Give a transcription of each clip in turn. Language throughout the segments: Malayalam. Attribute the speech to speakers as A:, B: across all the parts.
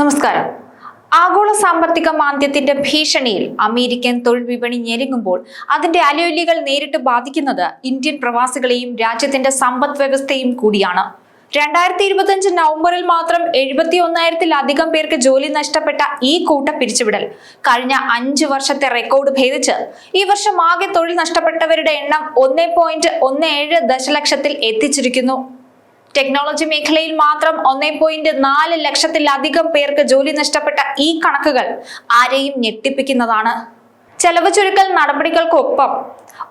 A: നമസ്കാരം. ആഗോള സാമ്പത്തിക മാന്ദ്യത്തിന്റെ ഭീഷണിയിൽ അമേരിക്കൻ തൊഴിൽ വിപണി ഞെരുങ്ങുമ്പോൾ അതിന്റെ അലയൊലികൾ നേരിട്ട് ബാധിക്കുന്നത് ഇന്ത്യൻ പ്രവാസികളെയും രാജ്യത്തിന്റെ സമ്പദ് വ്യവസ്ഥയും കൂടിയാണ്. രണ്ടായിരത്തി ഇരുപത്തിയഞ്ച് നവംബറിൽ മാത്രം എഴുപത്തി ഒന്നായിരത്തിലധികം പേർക്ക് ജോലി നഷ്ടപ്പെട്ട ഈ കൂട്ട പിരിച്ചുവിടൽ കഴിഞ്ഞ അഞ്ച് വർഷത്തെ റെക്കോർഡ് ഭേദിച്ച് ഈ വർഷം ആകെ തൊഴിൽ നഷ്ടപ്പെട്ടവരുടെ എണ്ണം ഒന്നേ പോയിന്റ് ഒന്ന് ഏഴ് ദശലക്ഷത്തിൽ എത്തിച്ചിരിക്കുന്നു. ടെക്നോളജി മേഖലയിൽ മാത്രം ഒന്നേ പോയിന്റ് നാല് ലക്ഷത്തിലധികം പേർക്ക് ജോലി നഷ്ടപ്പെട്ട ഈ കണക്കുകൾ ആരെയും ഞെട്ടിപ്പിക്കുന്നതാണ്. ചെലവ് ചുരുക്കൽ നടപടികൾക്കൊപ്പം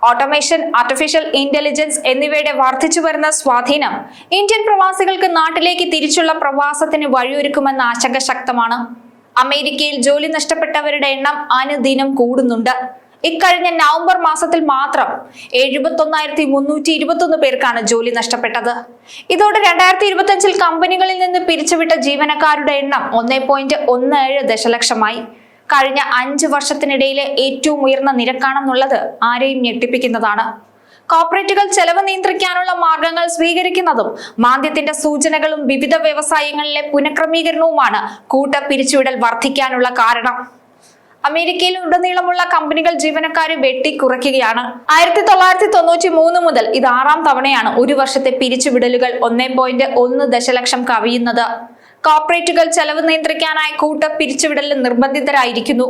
A: ഓട്ടോമേഷൻ ആർട്ടിഫിഷ്യൽ ഇന്റലിജൻസ് എന്നിവയുടെ വർദ്ധിച്ചു വരുന്ന സ്വാധീനം ഇന്ത്യൻ പ്രവാസികൾക്ക് നാട്ടിലേക്ക് തിരിച്ചുള്ള പ്രവാസത്തിന് വഴിയൊരുക്കുമെന്ന ആശങ്ക ശക്തമാണ്. അമേരിക്കയിൽ ജോലി നഷ്ടപ്പെട്ടവരുടെ എണ്ണം അനുദിനം കൂടുന്നുണ്ട്. ഇക്കഴിഞ്ഞ നവംബർ മാസത്തിൽ മാത്രം എഴുപത്തൊന്നായിരത്തി മുന്നൂറ്റി ഇരുപത്തൊന്ന് പേർക്കാണ് ജോലി നഷ്ടപ്പെട്ടത്. ഇതോടെ രണ്ടായിരത്തി ഇരുപത്തി അഞ്ചിൽ കമ്പനികളിൽ നിന്ന് പിരിച്ചുവിട്ട ജീവനക്കാരുടെ എണ്ണം ഒന്നേ പോയിന്റ് ഒന്ന് ഏഴ് ദശലക്ഷമായി. കഴിഞ്ഞ അഞ്ച് വർഷത്തിനിടയിലെ ഏറ്റവും ഉയർന്ന നിരക്കാണെന്നുള്ളത് ആരെയും ഞെട്ടിപ്പിക്കുന്നതാണ്. കോർപ്പറേറ്റുകൾ ചെലവ് നിയന്ത്രിക്കാനുള്ള മാർഗങ്ങൾ സ്വീകരിക്കുന്നതും മാന്ദ്യത്തിന്റെ സൂചനകളും വിവിധ വ്യവസായങ്ങളിലെ പുനഃക്രമീകരണവുമാണ് കൂട്ട പിരിച്ചുവിടൽ വർദ്ധിക്കാനുള്ള കാരണം. അമേരിക്കയിൽ ഉടനീളമുള്ള കമ്പനികൾ ജീവനക്കാരെ വെട്ടിക്കുറയ്ക്കുകയാണ്. ആയിരത്തി തൊള്ളായിരത്തി തൊണ്ണൂറ്റി മൂന്ന് മുതൽ ഇത് ആറാം തവണയാണ് ഒരു വർഷത്തെ പിരിച്ചുവിടലുകൾ ഒന്നേ പോയിന്റ് ഒന്ന് ദശലക്ഷം കവിയുന്നത്. കോർപ്പറേറ്റുകൾ ചെലവ് നിയന്ത്രിക്കാനായി കൂട്ട പിരിച്ചുവിടലിൽ നിർബന്ധിതരായിരിക്കുന്നു.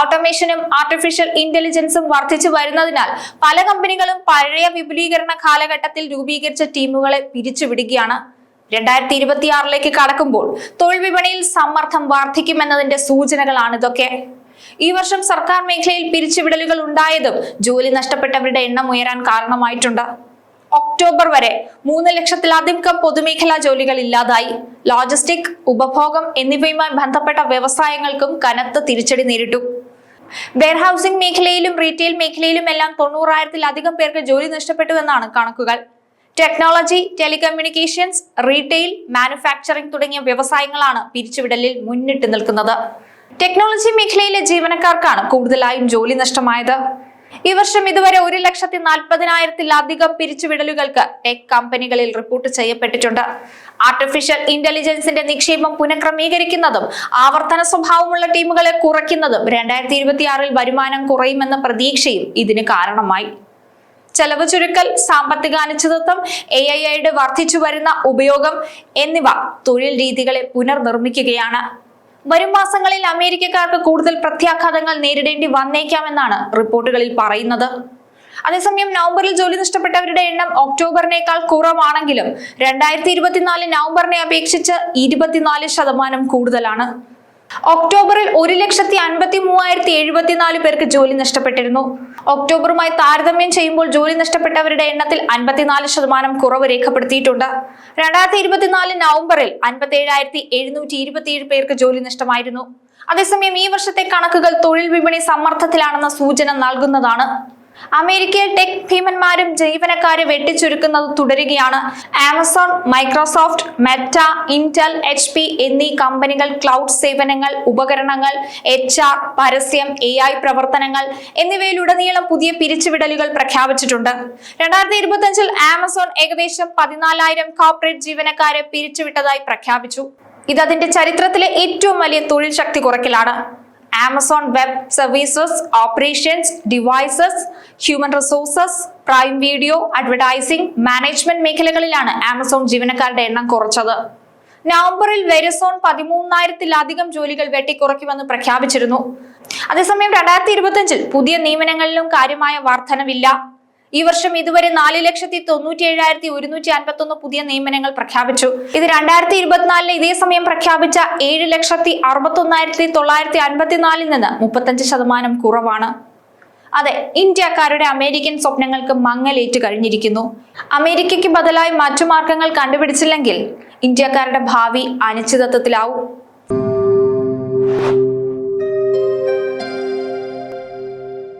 A: ഓട്ടോമേഷനും ആർട്ടിഫിഷ്യൽ ഇന്റലിജൻസും വർദ്ധിച്ചു വരുന്നതിനാൽ പല കമ്പനികളും പഴയ വിപുലീകരണ കാലഘട്ടത്തിൽ രൂപീകരിച്ച ടീമുകളെ പിരിച്ചുവിടുകയാണ്. രണ്ടായിരത്തി ഇരുപത്തിയാറിലേക്ക് കടക്കുമ്പോൾ തൊഴിൽ വിപണിയിൽ സമ്മർദ്ദം വർദ്ധിക്കുമെന്നതിന്റെ സൂചനകളാണ് ഇതൊക്കെ ഈ വർഷം സർക്കാർ മേഖലയിൽ പിരിച്ചുവിടലുകൾ ഉണ്ടായതും ജോലി നഷ്ടപ്പെട്ടവരുടെ എണ്ണം ഉയരാൻ കാരണമായിട്ടുണ്ട്. ഒക്ടോബർ വരെ മൂന്ന് ലക്ഷത്തിലധികം പൊതുമേഖലാ ജോലികൾ ഇല്ലാതായി. ലോജിസ്റ്റിക് ഉപഭോഗം എന്നിവയുമായി ബന്ധപ്പെട്ട വ്യവസായങ്ങൾക്കും കനത്ത തിരിച്ചടി നേരിട്ടു. വെയർഹൌസിംഗ് മേഖലയിലും റീറ്റെയിൽ മേഖലയിലും എല്ലാം തൊണ്ണൂറായിരത്തിലധികം പേർക്ക് ജോലി നഷ്ടപ്പെട്ടു എന്നാണ് കണക്കുകൾ. ടെക്നോളജി ടെലികമ്മ്യൂണിക്കേഷൻസ് റീറ്റെയിൽ മാനുഫാക്ചറിംഗ് തുടങ്ങിയ വ്യവസായങ്ങളാണ് പിരിച്ചുവിടലിൽ മുന്നിട്ട് നിൽക്കുന്നത്. ടെക്നോളജി മേഖലയിലെ ജീവനക്കാർക്കാണ് കൂടുതലായും ജോലി നഷ്ടമായത്. ഈ വർഷം ഇതുവരെ ഒരു ലക്ഷത്തി നാൽപ്പതിനായിരത്തിലധികം പിരിച്ചുവിടലുകൾക്ക് ടെക് കമ്പനികളിൽ റിപ്പോർട്ട് ചെയ്യപ്പെട്ടിട്ടുണ്ട്. ആർട്ടിഫിഷ്യൽ ഇന്റലിജൻസിന്റെ നിക്ഷേപം പുനഃക്രമീകരിക്കുന്നതും ആവർത്തന സ്വഭാവമുള്ള ടീമുകളെ കുറയ്ക്കുന്നതും രണ്ടായിരത്തി ഇരുപത്തിയാറിൽ വരുമാനം കുറയുമെന്ന പ്രതീക്ഷയും ഇതിന് കാരണമായി. ചെലവ് ചുരുക്കൽ സാമ്പത്തിക അനിശ്ചിതത്വം എ ഐ ഐയുടെ വർദ്ധിച്ചു വരുന്ന ഉപയോഗം എന്നിവ തൊഴിൽ രീതികളെ പുനർനിർമ്മിക്കുകയാണ്. വരും മാസങ്ങളിൽ അമേരിക്കക്കാർക്ക് കൂടുതൽ പ്രത്യാഘാതങ്ങൾ നേരിടേണ്ടി വന്നേക്കാമെന്നാണ് റിപ്പോർട്ടുകളിൽ പറയുന്നത്. അതേസമയം നവംബറിൽ ജോലി നഷ്ടപ്പെട്ടവരുടെ എണ്ണം ഒക്ടോബറിനേക്കാൾ കുറവാണെങ്കിലും രണ്ടായിരത്തി ഇരുപത്തിനാല് നവംബറിനെ അപേക്ഷിച്ച് ഇരുപത്തിനാല് ശതമാനം കൂടുതലാണ്. ഒക്ടോബറിൽ ഒരു ലക്ഷത്തി അൻപത്തി മൂവായിരത്തി എഴുപത്തിനാല് പേർക്ക് ജോലി നഷ്ടപ്പെട്ടിരുന്നു. ഒക്ടോബറുമായി താരതമ്യം ചെയ്യുമ്പോൾ ജോലി നഷ്ടപ്പെട്ടവരുടെ എണ്ണത്തിൽ അൻപത്തിനാല് ശതമാനം കുറവ് രേഖപ്പെടുത്തിയിട്ടുണ്ട്. രണ്ടായിരത്തി ഇരുപത്തിനാല് നവംബറിൽ അൻപത്തി ഏഴായിരത്തി എഴുന്നൂറ്റി ഇരുപത്തിയേഴ് പേർക്ക് ജോലി നഷ്ടമായിരുന്നു. അതേസമയം ഈ വർഷത്തെ കണക്കുകൾ തൊഴിൽ വിപണി സമ്മർദ്ദത്തിലാണെന്ന സൂചന നൽകുന്നതാണ്. അമേരിക്കയിൽ ടെക് ഭീമന്മാരും ജീവനക്കാരെ വെട്ടിച്ചുരുക്കുന്നത് തുടരുകയാണ്. Amazon Microsoft Meta Intel H P എന്നീ കമ്പനികൾ ക്ലൗഡ് സേവനങ്ങൾ ഉപകരണങ്ങൾ എച്ച് ആർ പരസ്യം എ ഐ പ്രവർത്തനങ്ങൾ എന്നിവയിലുടനീളം പുതിയ പിരിച്ചുവിടലുകൾ പ്രഖ്യാപിച്ചിട്ടുണ്ട്. രണ്ടായിരത്തി ഇരുപത്തിയഞ്ചിൽ ആമസോൺ ഏകദേശം പതിനാലായിരം കോർപ്പറേറ്റ് ജീവനക്കാരെ പിരിച്ചുവിട്ടതായി പ്രഖ്യാപിച്ചു. ഇത് അതിന്റെ ചരിത്രത്തിലെ ഏറ്റവും വലിയ തൊഴിൽ ശക്തി കുറയ്ക്കലാണ്. Amazon web services operations devices human resources prime video advertising management മേഖലകളിലാണ് ആമസോൺ ജീവനക്കാരുടെ എണ്ണം കുറച്ചത്. നവംബറിൽ വെരിസോൺ പതിമൂന്നായിരത്തിലധികം ജോലികൾ വെട്ടിക്കുറയ്ക്കുമെന്ന് പ്രഖ്യാപിച്ചിരുന്നു. അതേസമയം രണ്ടായിരത്തി ഇരുപത്തിയഞ്ചിൽ പുതിയ നിയമനങ്ങളിലും കാര്യമായ വർധനവില്ല. ഈ വർഷം ഇതുവരെ നാല് ലക്ഷത്തി തൊണ്ണൂറ്റി ഏഴായിരത്തി ഒരുന്നൂറ്റി അൻപത്തി ഒന്ന് പുതിയ നിയമനങ്ങൾ പ്രഖ്യാപിച്ചു. ഇത് രണ്ടായിരത്തി ഇരുപത്തിനാലിന് ഇതേ സമയം പ്രഖ്യാപിച്ച ഏഴ് ലക്ഷത്തി അറുപത്തി ഒന്നായിരത്തി തൊള്ളായിരത്തി അൻപത്തിനാലിൽ നിന്ന് മുപ്പത്തഞ്ച് ശതമാനം കുറവാണ്. അതെ ഇന്ത്യക്കാരുടെ അമേരിക്കൻ സ്വപ്നങ്ങൾക്ക് മങ്ങലേറ്റ് കഴിഞ്ഞിരിക്കുന്നു. അമേരിക്കയ്ക്ക് ബദലായി മറ്റു മാർഗങ്ങൾ കണ്ടുപിടിച്ചില്ലെങ്കിൽ ഇന്ത്യക്കാരുടെ ഭാവി അനിശ്ചിതത്വത്തിലാവും.